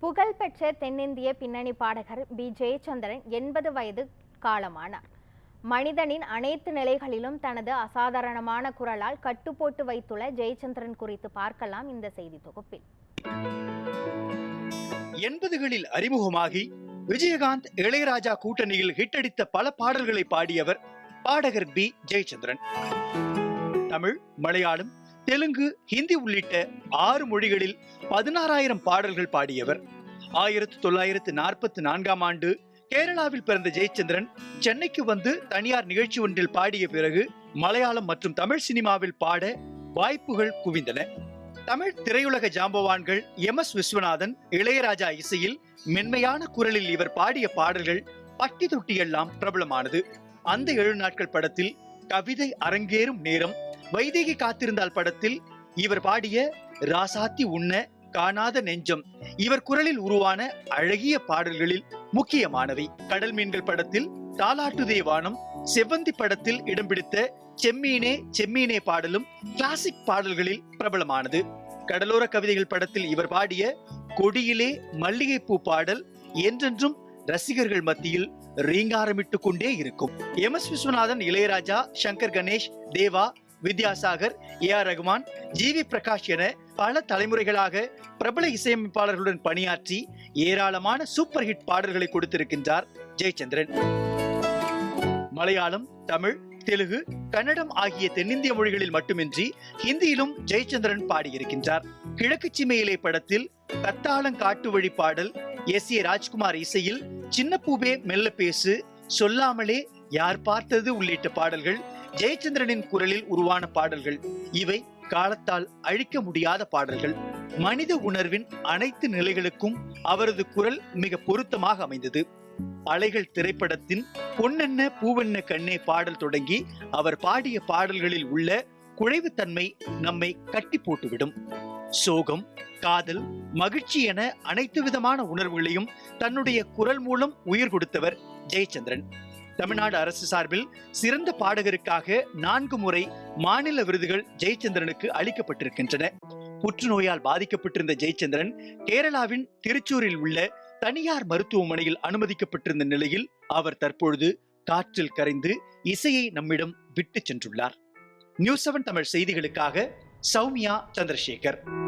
புகழ்பெற்ற தென்னிந்திய பின்னணி பாடகர் பி. ஜெயச்சந்திரன் எண்பது வயது காலமானார். மனிதனின் அனைத்து நிலைகளிலும் தனது அசாதாரணமான குரலால் கட்டுப்போட்டு வைத்துள்ள ஜெயச்சந்திரன் குறித்து பார்க்கலாம் இந்த செய்தி தொகுப்பில். எண்பதுகளில் அறிமுகமாகி விஜயகாந்த் இளையராஜா கூட்டணியில் ஹிட்டடித்த பல பாடல்களை பாடியவர் பாடகர் பி. ஜெயச்சந்திரன். தமிழ் மலையாளம் தெலுங்கு ஹிந்தி உள்ளிட்ட ஆறு மொழிகளில் பதினாறாயிரம் பாடல்கள் பாடியவர். ஆயிரத்தி தொள்ளாயிரத்து நாற்பத்தி நான்காம் ஆண்டு கேரளாவில் பிறந்த ஜெயச்சந்திரன் சென்னைக்கு வந்து தனியார் நிகழ்ச்சி ஒன்றில் பாடிய பிறகு மலையாளம் மற்றும் தமிழ் சினிமாவில் பாட வாய்ப்புகள் குவிந்தன. தமிழ் திரையுலக ஜாம்பவான்கள் எம் எஸ் விஸ்வநாதன் இளையராஜா இசையில் மென்மையான குரலில் இவர் பாடிய பாடல்கள் பட்டி தொட்டியெல்லாம் பிரபலமானது. அந்த ஏழு நாட்கள் படத்தில் கவிதை அரங்கேறும் நேரம் வைதேகி காத்திருந்தால் படத்தில் இவர் பாடிய ராசாத்தி உண்ண காணாத நெஞ்சம். இவர் குரலில் உருவான அழகிய பாடல்களில் முக்கியமானவை. கடல் மீன்கள் படத்தில் தாலாட்டுதே வானம் செவ்வந்தி படத்தில் இடம் பிடித்த செம்மீனே செம்மீனே பாடலும் கிளாசிக் பாடல்களில் பிரபலமானது. கடலோர கவிதைகள் படத்தில் இவர் பாடிய கொடியிலே மல்லிகைப்பூ பாடல் என்றென்றும் ரசிகர்கள் மத்தியில் ரீங்காரமிட்டு கொண்டே இருக்கும். M S Viswanathan Ilaiyaraaja Shankar Ganesh Deva Vidyasagar A R Rahman G V Prakash என பல தலைமுறைகளாக பிரபல இசையமைப்பாளர்களுடன் பணியாற்றி ஏராளமான சூப்பர் ஹிட் பாடல்களை கொடுத்திருக்கின்றார் ஜெயச்சந்திரன். மலையாளம் தமிழ் தெலுங்கு கன்னடம் ஆகிய தென்னிந்திய மொழிகளில் மட்டுமின்றி ஹிந்தியிலும் ஜெயச்சந்திரன் பாடியிருக்கின்றார். கிழக்கு சிமையிலே படத்தில் கத்தாளம் காட்டு வழி பாடல் எஸ் ஏ ராஜ்குமார் இசையில் சின்ன பூபே மெல்ல பேசு சொல்லாமலே யார் பார்த்தது உள்ளிட்ட பாடல்கள் ஜெயச்சந்திரனின் குரலில் உருவான பாடல்கள். இவை காலத்தால் அழிக்க முடியாத பாடல்கள். மனித உணர்வின் அனைத்து நிலைகளுக்கும் அவரது குரல் மிக பொருத்தமாக அமைந்தது. அலைகள் திரைப்படத்தின் பொன்னென்ன பூவென்ன கண்ணே பாடல் தொடங்கி அவர் பாடிய பாடல்களில் உள்ள குழைவுத்தன்மை நம்மை கட்டி போட்டுவிடும். சோகம் காதல் மகிழ்ச்சி என அனைத்து விதமான உணர்வுகளையும் தன்னுடைய குரல் மூலம் உயிர் கொடுத்தவர் ஜெயச்சந்திரன். தமிழ்நாடு அரசு சார்பில் சிறந்த பாடகருக்காக நான்கு முறை மாநில விருதுகள் ஜெயச்சந்திரனுக்கு அளிக்கப்பட்டிருக்கின்றன. புற்றுநோயால் பாதிக்கப்பட்டிருந்த ஜெயச்சந்திரன் கேரளாவின் திருச்சூரில் உள்ள தனியார் மருத்துவமனையில் அனுமதிக்கப்பட்டிருந்த நிலையில் அவர் தற்பொழுது காற்றில் கரைந்து இசையை நம்மிடம் விட்டு சென்றுள்ளார். நியூஸ் செவன் தமிழ் செய்திகளுக்காக சௌமியா சந்திரசேகர்.